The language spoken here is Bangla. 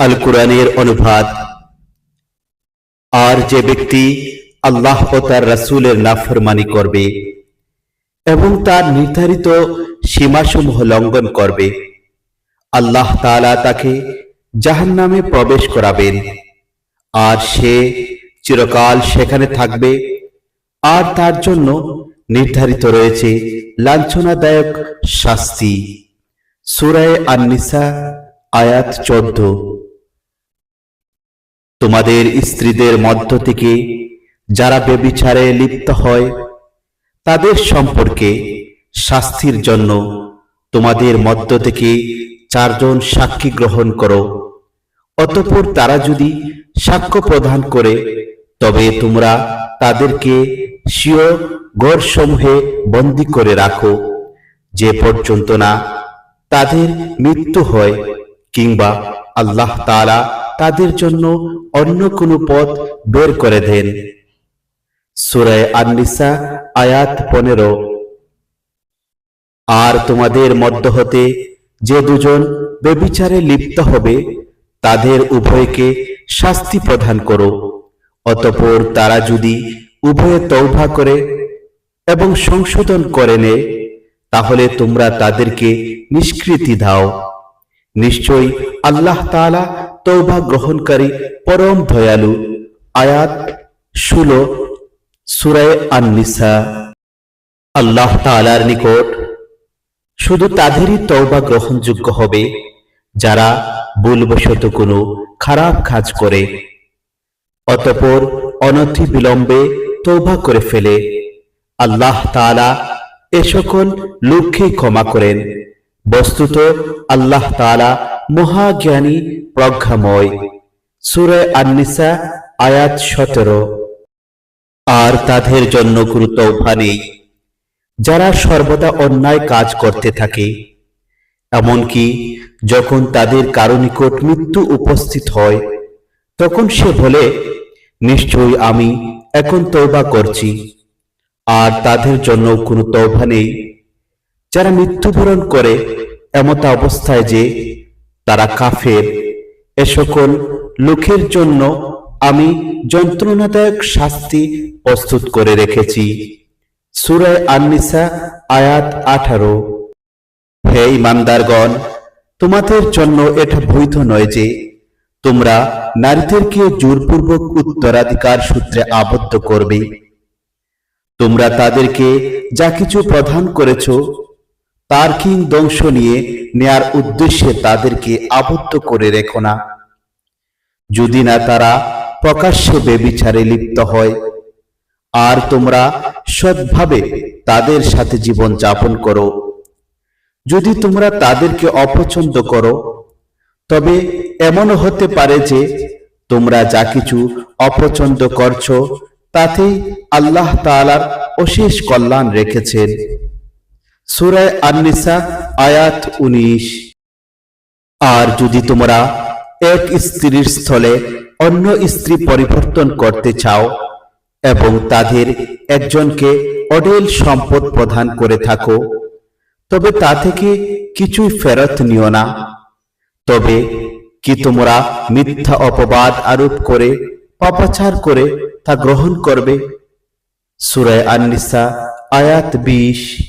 আল কোরআনের অনুবাদ। আর যে ব্যক্তি আল্লাহ ও তার রাসূলের নাফরমানি করবে এবং তার নির্ধারিত সীমাসমূহ লঙ্ঘন করবে, আল্লাহ তাআলা তাকে জাহান্নামে প্রবেশ করাবেন। আর সে চিরকাল সেখানে থাকবে, আর তার জন্য নির্ধারিত রয়েছে লাঞ্ছনাদায়ক শাস্তি। সুরায় আননিসা, আয়াত চোদ্দ। তোমাদের স্ত্রীদের মধ্য থেকে যারা বেবিচারে লিপ্ত হয়, তাদের সম্পর্কে শাস্তির জন্য তোমাদের মধ্য থেকে চারজন সাক্ষী গ্রহণ করো। অতঃপর তারা যদি সাক্ষ্য প্রদান করে, তবে তোমরা তাদেরকে স্বীয় গড়সমূহে বন্দী করে রাখো। যে পর্যন্ত না তাদের মৃত্যু হয় কিংবা আল্লাহ তাআলা তাদের জন্য অন্য কোনো পথ বের করে দেন। সুরায় আননিসা, আয়াত পনেরো। আর তোমাদের মধ্য হতে যে দুজন বেবিচারে লিপ্ত হবে, তাদের উভয়কে শাস্তি প্রদান করো। অতঃপর তারা যদি উভয়ে তৌভা করে এবং সংশোধন করে নেয় তাহলে তোমরা তাদেরকে নিষ্কৃতি দাও। নিশ্চয়ই আল্লাহ তাআলা তৌবা গ্রহণকারী পরম দয়ালু, আয়াত ষোলো, সুরায় আননিসা। আল্লাহ তাআলার নিকট শুধু তাদেরই তওবা গ্রহণযোগ্য হবে, যারা ভুলবশত কোনো খারাপ কাজ করে, অতঃপর অনথি বিলম্বে তৌবা করে ফেলে। আল্লাহ তাআলা এ সকল লোককেই ক্ষমা করেন। বস্তুত আল্লাহ তাআলা মহাজ্ঞানী প্রজ্ঞাময়। সূরা আন-নিসা, আয়াত সতেরো। আর তাদের জন্য কোনো তৌফা নেই যারা সর্বদা অন্যায় কাজ করতে থাকে। এমনকি যখন তাদের কারও নিকট মৃত্যু উপস্থিত হয়, তখন সে বলে, নিশ্চয়ই আমি এখন তৌবা করছি। আর তাদের জন্য কোনো তৌবা নেই যারা মৃত্যুবরণ করে এমতা অবস্থায় যে তারা কাফের। এ সকল লোকের জন্য আমি যন্ত্রণাদায়ক শাস্তি প্রস্তুত করে রেখেছি। সুরায় আননিসা, আয়াত আঠারো। হে ইমানদারগণ, তোমাদের জন্য এটা বৈধ নয় যে তোমরা নারীদেরকে জোরপূর্বক উত্তরাধিকার সূত্রে আবদ্ধ করবে। তোমরা তাদেরকে যা কিছু প্রদান করেছ তার কিং দংশ নিয়ে নেয়ার উদ্দেশ্যে তাদেরকে আবদ্ধ করে রেখো না। যদি না তারা প্রকাশ্যে বেবিচারে লিপ্ত হয়, আর তোমরা সৎভাবে তাদের সাথে জীবন যাপন করো। যদি তোমরা তাদেরকে অপছন্দ করো, তবে এমনও হতে পারে যে তোমরা যা কিছু অপছন্দ করছ, তাতেই আল্লাহ তাআলার অশেষ কল্যাণ রেখেছেন। সূরায় আন-নিসা, আয়াত উনিশ। আর যদি তোমরা এক স্ত্রীর স্থলে অন্য স্ত্রী পরিবর্তন করতে চাও এবং তাদের একজনকে অডেল সম্পদ প্রদান করে থাকো, তবে তা থেকে কিছুই ফেরত নিও না। তবে কি তোমরা মিথ্যা অপবাদ আরোপ করে, পাপাচার করে তা গ্রহণ করবে? সুরায় আননিসা, আয়াত বিশ।